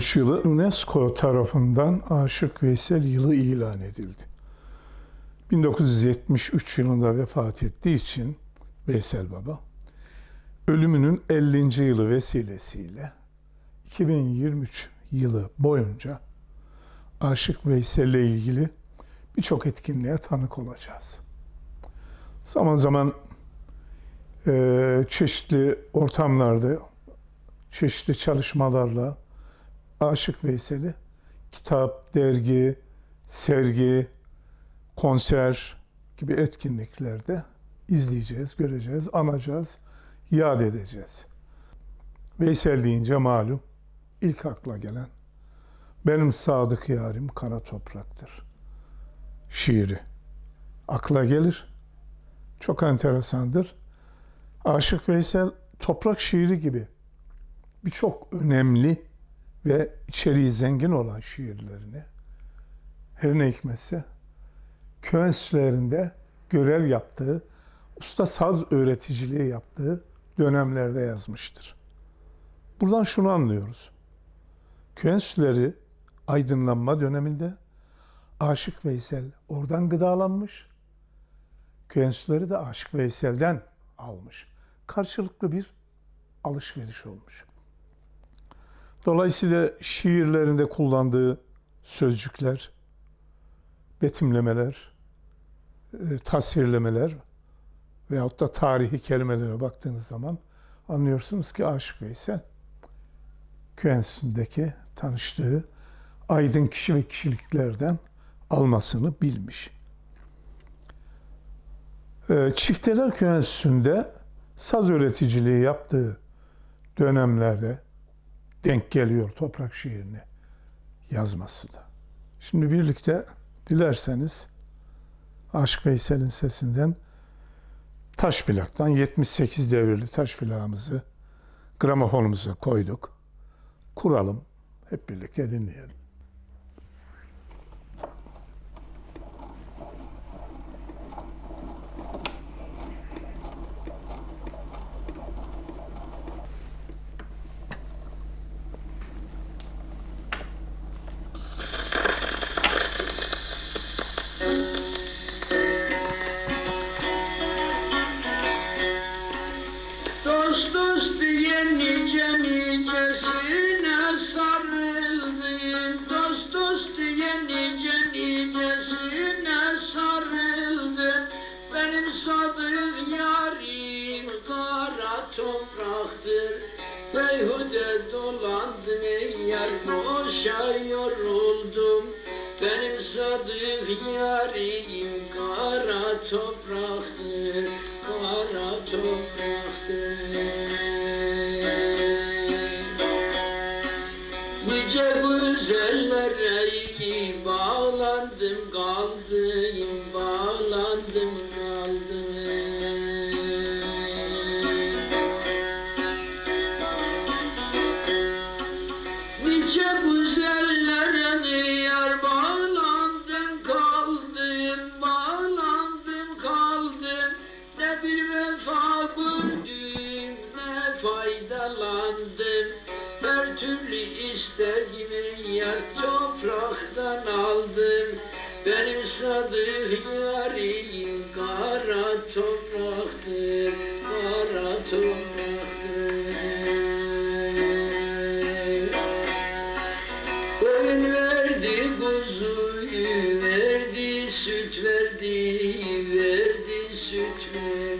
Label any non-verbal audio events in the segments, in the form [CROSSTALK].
2013 yılı UNESCO tarafından Aşık Veysel yılı ilan edildi. 1973 yılında vefat ettiği için Veysel Baba, ölümünün 50. yılı vesilesiyle 2023 yılı boyunca Aşık Veysel ile ilgili birçok etkinliğe tanık olacağız. Zaman zaman çeşitli ortamlarda, çeşitli çalışmalarla Aşık Veysel'i kitap, dergi, sergi, konser gibi etkinliklerde izleyeceğiz, göreceğiz, anacağız, yad edeceğiz. Veysel deyince malum ilk akla gelen benim sadık yarim kara topraktır. Şiiri akla gelir. Çok enteresandır. Aşık Veysel toprak şiiri gibi birçok önemli ve içeriği zengin olan şiirlerini her ne hikmetse köy görev yaptığı, usta saz öğreticiliği yaptığı dönemlerde yazmıştır. Buradan şunu anlıyoruz. Köy aydınlanma döneminde Aşık Veysel oradan gıdalanmış. Köy enstitüleri de Aşık Veysel'den almış. Karşılıklı bir alışveriş olmuş. Dolayısıyla şiirlerinde kullandığı sözcükler, betimlemeler, e, tasvirlemeler veyahut da tarihi kelimelere baktığınız zaman anlıyorsunuz ki Aşık Veysel köy tanıştığı aydın kişi ve kişiliklerden almasını bilmiş. E, Çifteler Köy saz öğreticiliği yaptığı dönemlerde denk geliyor toprak şiirini yazması da. Şimdi birlikte dilerseniz Aşık Veysel'in sesinden taş plaktan 78 devirli taş plağımızı gramofonumuza koyduk. Kuralım. Hep birlikte dinleyelim. Yoruldum. Benim sadık yarim kara topraktır Kara topraktır türlü isteğimi yar topraktan aldım. Benim sadık yarim kara topraktır Kara topraktır. Koyun verdi kuzuyu verdi süt verdi verdi süt verdi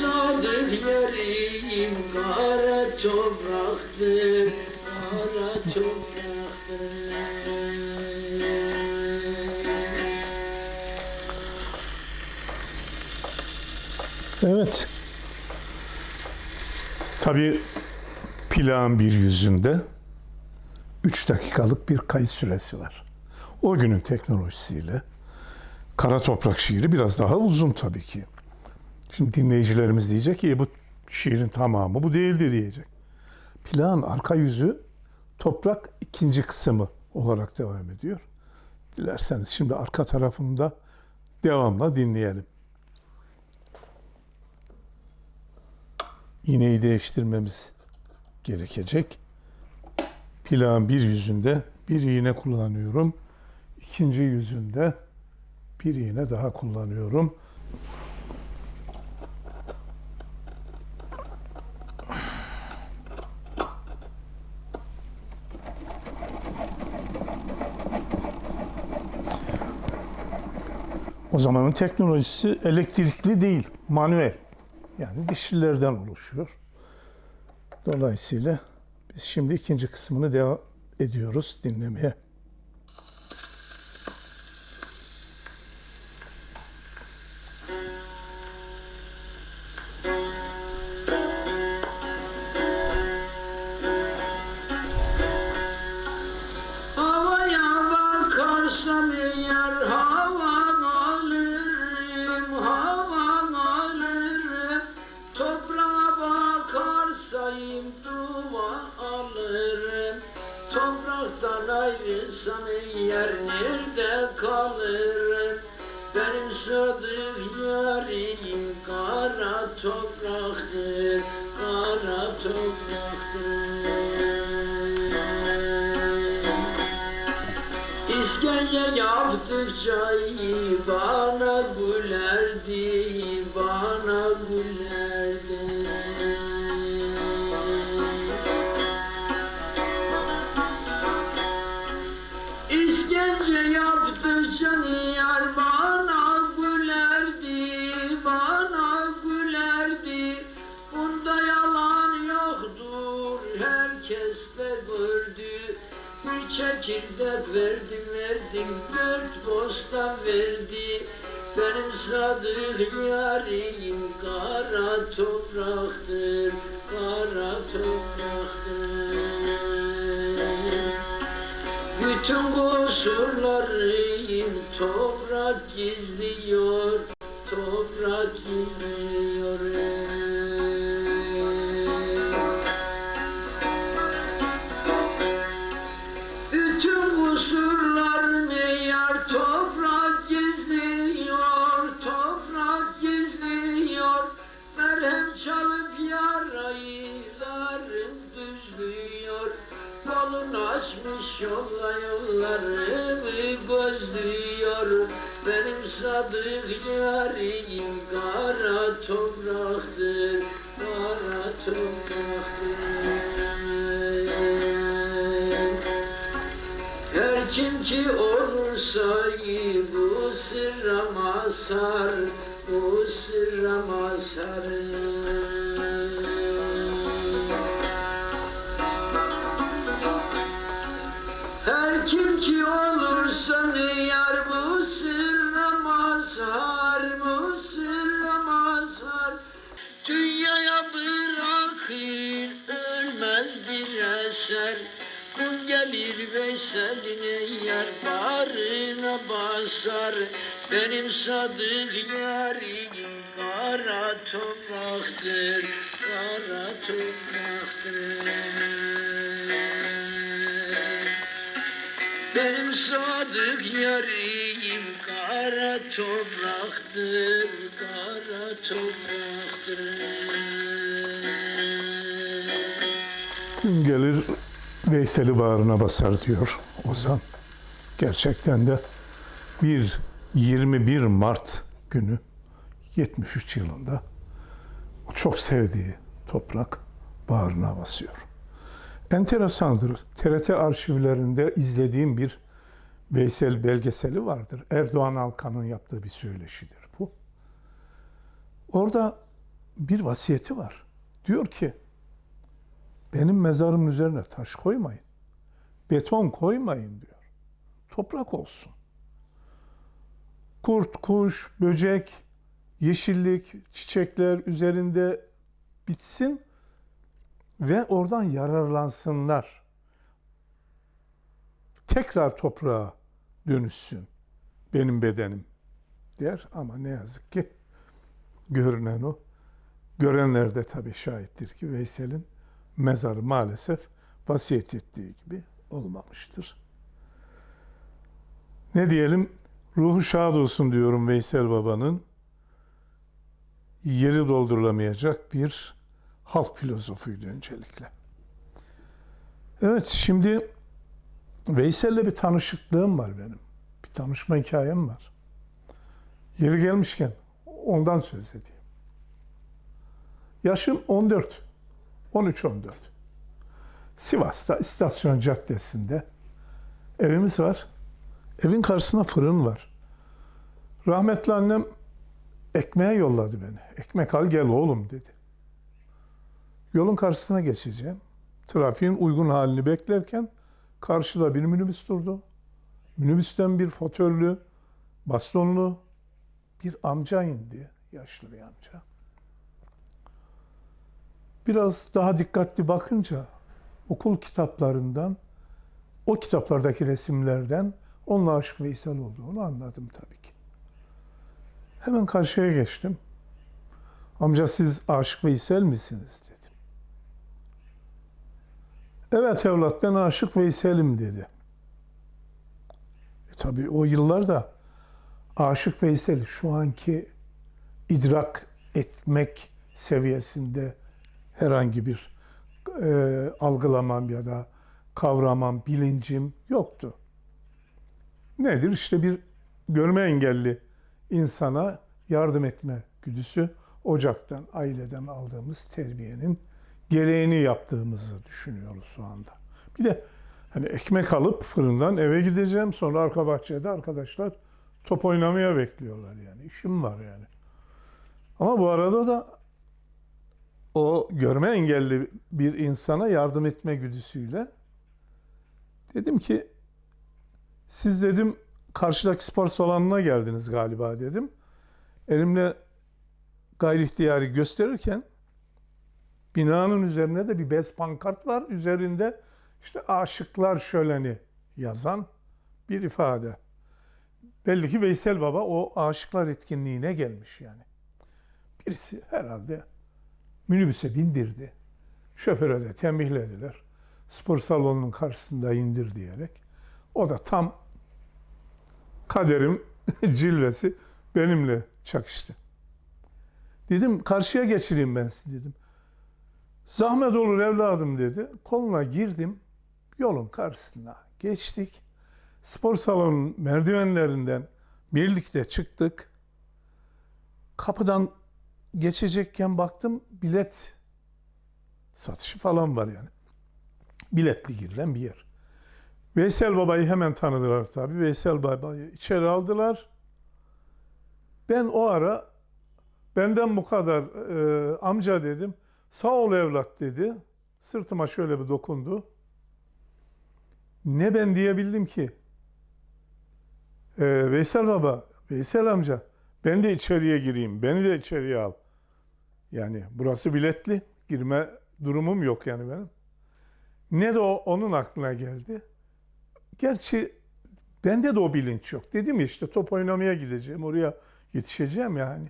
Sadık yarim kara topraktır Kara topraktır Evet. Tabii plağın bir yüzünde 3 dakikalık bir kayıt süresi var. O günün teknolojisiyle Kara Toprak şiiri biraz daha uzun tabii ki. Şimdi dinleyicilerimiz diyecek ki "E, bu şiirin tamamı bu değildi diyecek. Plağın arka yüzü toprak ikinci kısmı olarak devam ediyor. Dilerseniz şimdi arka tarafında devamla dinleyelim. iğneyi değiştirmemiz gerekecek. Plağın bir yüzünde bir iğne kullanıyorum. İkinci yüzünde bir iğne daha kullanıyorum. O zamanın teknolojisi elektrikli değil, manuel. Yani dişlilerden oluşuyor. Dolayısıyla biz şimdi ikinci kısmını devam ediyoruz dinlemeye. Benim sadık yarim kara topraktır, kara topraktır. İskence yaptıkça iyi bana gülerdi, Bir çekirdek verdim verdim, dört bostan verdi. Benim sadık yarim kara topraktır, kara topraktır. Bütün kusurlarım toprak gizliyor, toprak gizliyor. Açmış yolla yollarımı gözlüyor. Benim sadık yarim kara topraktır, kara topraktır. Her kim ki olursa bu sırra mazhar, bu sırra mazhar. Kim ki olursa yar bu sırra mazhar, bu sırra mazhar. Dünyaya bırakır ölmez bir eser. Kun gelir Veysel'ine yar bağrına basar. Benim sadık yarim kara topraktır Kara topraktır Benim sadık yarim kara topraktır, kara topraktır. Gün gelir Veysel'i bağrına basar diyor Ozan. Gerçekten de bir 21 Mart günü 73 yılında o çok sevdiği toprak bağrına basıyor. Enteresandır. TRT arşivlerinde izlediğim bir Veysel belgeseli vardır. Erdoğan Alkan'ın yaptığı bir söyleşidir bu. Orada bir vasiyeti var. Diyor ki benim mezarımın üzerine taş koymayın. Beton koymayın diyor. Toprak olsun. Kurt, kuş, böcek, yeşillik, çiçekler üzerinde bitsin ve oradan yararlansınlar. Tekrar toprağa dönüşsün benim bedenim der ama ne yazık ki görünen o. Görenler de tabii şahittir ki Veysel'in mezarı maalesef vasiyet ettiği gibi olmamıştır. Ne diyelim? Ruhu şad olsun diyorum Veysel Baba'nın. Yeri doldurulamayacak bir halk filozofuydu öncelikle. Evet şimdi Veysel'le bir tanışıklığım var benim. Bir tanışma hikayem var. Yeri gelmişken ondan söz edeyim. Yaşım 14. 13-14. Sivas'ta istasyon caddesinde evimiz var. Evin karşısında fırın var. Rahmetli annem ekmeğe yolladı beni. Ekmek al gel oğlum dedi. Yolun karşısına geçeceğim. Trafiğin uygun halini beklerken karşıda bir minibüs durdu. Minibüsten bir fotörlü, bastonlu bir amca indi. Yaşlı bir amca. Biraz daha dikkatli bakınca okul kitaplarından, o kitaplardaki resimlerden onunla Aşık Veysel olduğunu anladım tabii ki. Hemen karşıya geçtim. Amca siz Aşık Veysel misiniz dedim. Evet evlat ben Aşık Veysel'im dedi. E, tabii o yıllarda Aşık Veysel şu anki idrak etmek seviyesinde herhangi bir e, algılamam ya da kavramam, bilincim yoktu. Nedir? İşte bir görme engelli insana yardım etme güdüsü ocaktan, aileden aldığımız terbiyenin gereğini yaptığımızı düşünüyoruz şu anda. Bir de hani ekmek alıp fırından eve gideceğim sonra arka bahçede arkadaşlar top oynamaya bekliyorlar yani. işim var yani. Ama bu arada da o görme engelli bir insana yardım etme güdüsüyle dedim ki siz dedim karşıdaki spor salonuna geldiniz galiba dedim. Elimle gayri ihtiyari gösterirken binanın üzerinde de bir bez pankart var. Üzerinde işte aşıklar şöleni yazan bir ifade. Belli ki Veysel Baba o aşıklar etkinliğine gelmiş yani. Birisi herhalde minibüse bindirdi. Şoföre de tembihlediler. Spor salonunun karşısında indir diyerek. O da tam kaderim [LAUGHS] cilvesi benimle çakıştı. Dedim karşıya geçireyim ben sizi dedim. Zahmet olur evladım dedi. Koluna girdim. Yolun karşısına geçtik. Spor salonunun merdivenlerinden birlikte çıktık. Kapıdan geçecekken baktım bilet satışı falan var yani. Biletli girilen bir yer. Veysel Baba'yı hemen tanıdılar tabii. Veysel Baba'yı içeri aldılar. Ben o ara benden bu kadar e, amca dedim. Sağ ol evlat dedi. Sırtıma şöyle bir dokundu. Ne ben diyebildim ki? E, Veysel Baba, Veysel amca ben de içeriye gireyim. Beni de içeriye al. Yani burası biletli. Girme durumum yok yani benim. Ne de o, onun aklına geldi. Gerçi bende de o bilinç yok. Dedim ya işte top oynamaya gideceğim. Oraya yetişeceğim yani.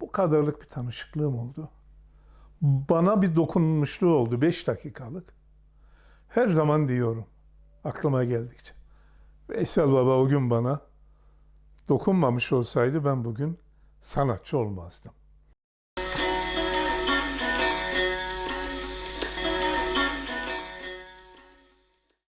Bu kadarlık bir tanışıklığım oldu. Bana bir dokunmuşluğu oldu. Beş dakikalık. Her zaman diyorum. Aklıma geldikçe. Veysel Baba o gün bana dokunmamış olsaydı ben bugün sanatçı olmazdım.